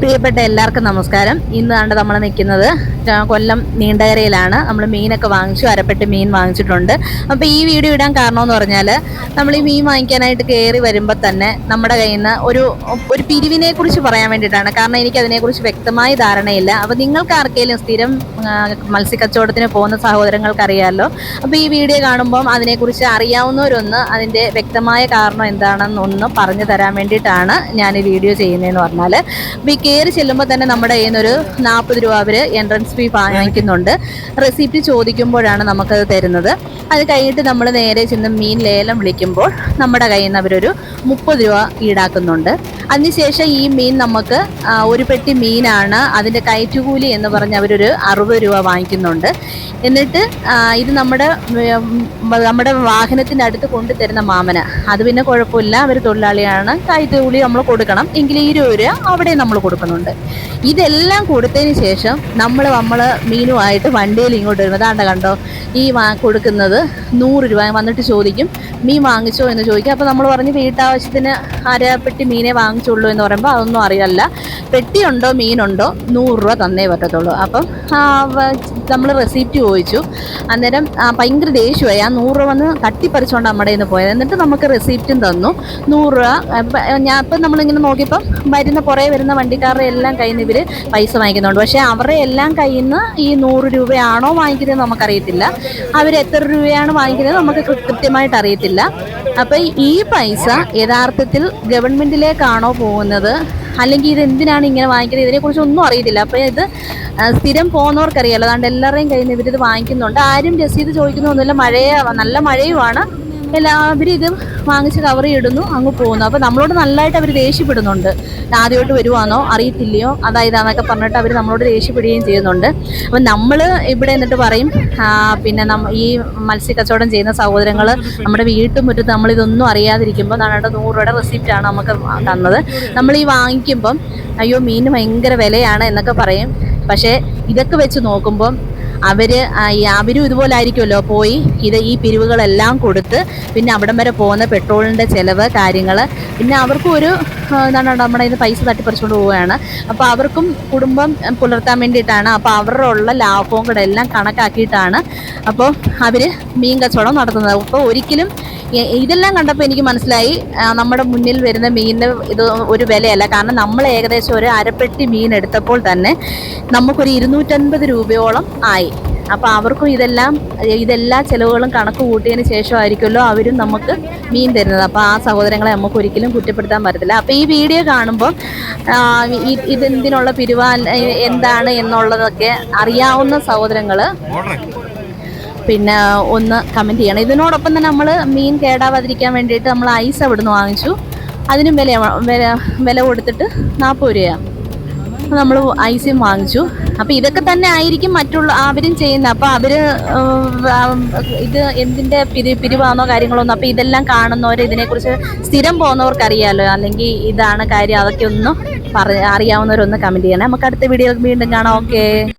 പ്രിയപ്പെട്ട എല്ലാവർക്കും നമസ്കാരം. ഇന്ന് കണ്ട് നമ്മൾ നിൽക്കുന്നത് കൊല്ലം നീണ്ടകരയിലാണ്. നമ്മൾ മീനൊക്കെ വാങ്ങിച്ചു അരപ്പെട്ട് മീൻ വാങ്ങിച്ചിട്ടുണ്ട്. അപ്പോൾ ഈ വീഡിയോ ഇടാൻ കാരണമെന്ന് പറഞ്ഞാൽ നമ്മൾ ഈ മീൻ വാങ്ങിക്കാനായിട്ട് കയറി വരുമ്പോൾ തന്നെ നമ്മുടെ കയ്യിൽ നിന്ന് ഒരു ഒരു പിരിവിനെ കുറിച്ച് പറയാൻ വേണ്ടിയിട്ടാണ്. കാരണം എനിക്ക് അതിനെക്കുറിച്ച് വ്യക്തമായ ധാരണയില്ല. അപ്പോൾ നിങ്ങൾക്ക് ആർക്കെങ്കിലും സ്ഥിരം മത്സ്യക്കച്ചവടത്തിന് പോകുന്ന സഹോദരങ്ങൾക്കറിയാമല്ലോ അപ്പോൾ ഈ വീഡിയോ കാണുമ്പം അതിനെക്കുറിച്ച് അറിയാവുന്നവരൊന്ന് അതിന്റെ വ്യക്തമായ കാരണം എന്താണെന്നൊന്ന് പറഞ്ഞു തരാൻ വേണ്ടിയിട്ടാണ് ഞാൻ ഈ വീഡിയോ ചെയ്യുന്നതെന്ന് പറഞ്ഞാൽ അപ്പോൾ ഈ കയറി ചെല്ലുമ്പോൾ തന്നെ നമ്മുടെ കയ്യിൽ നിന്നൊരു നാൽപ്പത് രൂപ അവർ എൻട്രൻസ് ഫീ വാങ്ങിക്കുന്നുണ്ട്. റെസിപ്റ്റ് ചോദിക്കുമ്പോഴാണ് നമുക്കത് തരുന്നത്. അത് കഴിഞ്ഞിട്ട് നമ്മൾ നേരെ ചെന്ന് മീൻ ലേലം വിളിക്കുമ്പോൾ നമ്മുടെ കയ്യിൽ നിന്ന് അവരൊരു മുപ്പത് രൂപ ഈടാക്കുന്നുണ്ട്. അതിനുശേഷം ഈ മീൻ നമുക്ക് ഒരു പെട്ടി മീനാണ് അതിന്റെ കയറ്റുകൂലി എന്ന് പറഞ്ഞ് അവരൊരു അറുപത് രൂപ വാങ്ങിക്കുന്നുണ്ട്. എന്നിട്ട് ഇത് നമ്മുടെ നമ്മുടെ വാഹനത്തിന്റെ അടുത്ത് കൊണ്ടു തരുന്ന മാമന. അത് പിന്നെ കുഴപ്പമില്ല അവർ തൊഴിലാളിയാണ്. കയറ്റുകൂലി നമ്മൾ കൊടുക്കണം. എങ്കിൽ ഇരുപത് രൂപ അവിടെ നമ്മൾ കൊടുക്കുന്നുണ്ട്. ഇതെല്ലാം കൊടുത്തതിന് ശേഷം നമ്മൾ നമ്മൾ മീനുമായിട്ട് വണ്ടിയിൽ ഇങ്ങോട്ട് വരുമ്പോൾ അതാണ്ട കണ്ടോ ഈ കൊടുക്കുന്നത് നൂറ് രൂപ വന്നിട്ട് ചോദിക്കും മീൻ വാങ്ങിച്ചോ? എന്ന് ചോദിക്കും. അപ്പോൾ നമ്മൾ പറഞ്ഞ് വീട്ടാവശ്യത്തിന് അര പെട്ടി മീനെ വാങ്ങിച്ചുള്ളൂ എന്ന് പറയുമ്പോൾ അതൊന്നും അറിയല്ല. പെട്ടിയുണ്ടോ മീനുണ്ടോ? നൂറ് രൂപ തന്നേ പറ്റത്തുള്ളൂ. അപ്പം നമ്മൾ റെസിപ്റ്റ് ചോദിച്ചു. അന്നേരം ഭയങ്കര ദേഷ്യമായി. ആ നൂറ് രൂപ വന്ന് തട്ടിപ്പറിച്ചുകൊണ്ട് നമ്മുടെ നിന്ന് പോയത്. എന്നിട്ട് നമുക്ക് റെസിപ്റ്റും തന്നു. നൂറ് രൂപ ഞാൻ ഇപ്പം നമ്മളിങ്ങനെ നോക്കിയപ്പം വരുന്ന കുറേ വരുന്ന വണ്ടിക്കാരുടെ എല്ലാം കയ്യിൽ നിന്ന് ഇവർ പൈസ വാങ്ങിക്കുന്നുണ്ട്. പക്ഷേ അവരുടെ എല്ലാം കയ്യിൽ നിന്ന് ഈ നൂറ് രൂപയാണോ വാങ്ങിക്കുന്നത് നമുക്കറിയത്തില്ല. അവർ എത്ര രൂപയാണ് വാങ്ങിക്കുന്നത് നമുക്ക് കൃത്യമായിട്ട് അറിയത്തില്ല. അപ്പം ഈ പൈസ യഥാർത്ഥത്തിൽ ഗവൺമെന്റിലേക്കാണോ പോകുന്നത്? അല്ലെങ്കിൽ ഇത് എന്തിനാണ് ഇങ്ങനെ വാങ്ങിക്കുന്നത്? ഇതിനെക്കുറിച്ച് ഒന്നും അറിയത്തില്ല. അപ്പോൾ ഇത് സ്ഥിരം പോകുന്നവർക്കറിയാലോ. അതുകൊണ്ട് എല്ലാവരുടെയും കയ്യിൽ നിന്ന് ഇവരിത് വാങ്ങിക്കുന്നുണ്ട്. ആരും രസീത് ചോദിക്കുന്നൊന്നുമില്ല മഴയ നല്ല മഴയുമാണ്. എല്ലാവരും ഇത് വാങ്ങിച്ച് കവർ ചെയ്യിടുന്നു അങ്ങ് പോകുന്നു. അപ്പോൾ നമ്മളോട് നല്ലതായിട്ട് അവർ ദേഷ്യപ്പെടുന്നുണ്ട്. ആദ്യമായിട്ട് വരുവാണോ അറിയത്തില്ലയോ? അതായതാന്നൊക്കെ പറഞ്ഞിട്ട് അവർ നമ്മളോട് ദേഷ്യപ്പെടുകയും ചെയ്യുന്നുണ്ട്. അപ്പം നമ്മൾ ഇവിടെ എന്നിട്ട് പറയും പിന്നെ നമ്മ ഈ മത്സ്യക്കച്ചവടം ചെയ്യുന്ന സഹോദരങ്ങൾ നമ്മുടെ വീട്ടുമുറ്റത്ത് നമ്മളിതൊന്നും അറിയാതിരിക്കുമ്പോൾ നാളെ നൂറ് രൂപയുടെ റെസിപ്റ്റാണ് നമുക്ക് തന്നത്. നമ്മൾ ഈ വാങ്ങിക്കുമ്പം അയ്യോ മീൻ ഭയങ്കര വിലയാണ് എന്നൊക്കെ പറയും. പക്ഷേ ഇതൊക്കെ വെച്ച് നോക്കുമ്പം അവർ അവരും ഇതുപോലെ ആയിരിക്കുമല്ലോ. പോയി ഇത് ഈ പിരിവുകളെല്ലാം കൊടുത്ത് പിന്നെ അവിടം വരെ പോകുന്ന പെട്രോളിന്റെ ചിലവ് കാര്യങ്ങൾ പിന്നെ അവർക്കും ഒരു എന്താണ് നമ്മുടെ ഇത് പൈസ തട്ടിപ്പറിച്ചുകൊണ്ട് പോവുകയാണ്. അപ്പോൾ അവർക്കും കുടുംബം പുലർത്താൻ വേണ്ടിയിട്ടാണ്. അപ്പോൾ അവരുടെ ഉള്ള ലാഭവും കൂടെ എല്ലാം കണക്കാക്കിയിട്ടാണ് അപ്പോൾ അവർ മീൻ കച്ചവടം നടത്തുന്നത്. അപ്പോൾ ഒരിക്കലും ഇതെല്ലാം കണ്ടപ്പോൾ എനിക്ക് മനസ്സിലായി. നമ്മുടെ മുന്നിൽ വരുന്ന മീനിന് ഇത് ഒരു വിലയല്ല. കാരണം നമ്മൾ ഏകദേശം ഒരു അരപ്പെട്ടി മീൻ എടുത്തപ്പോൾ തന്നെ നമുക്കൊരു ഇരുന്നൂറ്റൻപത് രൂപയോളം ആയി. അപ്പോൾ അവർക്കും ഇതെല്ലാം ഇതെല്ലാ ചിലവുകളും കണക്ക് കൂട്ടിയതിന് ശേഷമായിരിക്കുമല്ലോ അവരും നമുക്ക് മീൻ തരുന്നത്. അപ്പോൾ ആ സഹോദരങ്ങളെ നമുക്ക് ഒരിക്കലും കുറ്റപ്പെടുത്താൻ പറ്റത്തില്ല. അപ്പോൾ ഈ വീഡിയോ കാണുമ്പോൾ ഇതെന്തിനുള്ള പിരിവാൻ എന്താണ് എന്നുള്ളതൊക്കെ അറിയാവുന്ന സഹോദരങ്ങൾ പിന്നെ ഒന്ന് കമന്റ് ചെയ്യണം. ഇതിനോടൊപ്പം തന്നെ നമ്മൾ മീൻ കേടാവാതിരിക്കാൻ വേണ്ടിയിട്ട് നമ്മൾ ഐസ് അവിടുന്ന് വാങ്ങിച്ചു. അതിനും വില വില വില കൊടുത്തിട്ട് നാൽപ്പത് രൂപയാണ് നമ്മൾ ഐസും വാങ്ങിച്ചു. അപ്പോൾ ഇതൊക്കെ തന്നെ ആയിരിക്കും മറ്റുള്ള അവരും ചെയ്യുന്നത് അപ്പോൾ അവർ ഇത് എന്തിന്റെ പിരി പിരിവാണോ കാര്യങ്ങളൊന്നും അപ്പോൾ ഇതെല്ലാം കാണുന്നവർ ഇതിനെക്കുറിച്ച് സ്ഥിരം പോകുന്നവർക്ക് അറിയാമല്ലോ അല്ലെങ്കിൽ ഇതാണ് കാര്യം അതൊക്കെ ഒന്ന് പറ അറിയാവുന്നവരൊന്ന് കമന്റ് ചെയ്യണം. നമുക്ക് അടുത്ത വീഡിയോ വീണ്ടും കാണാം. ഓക്കേ.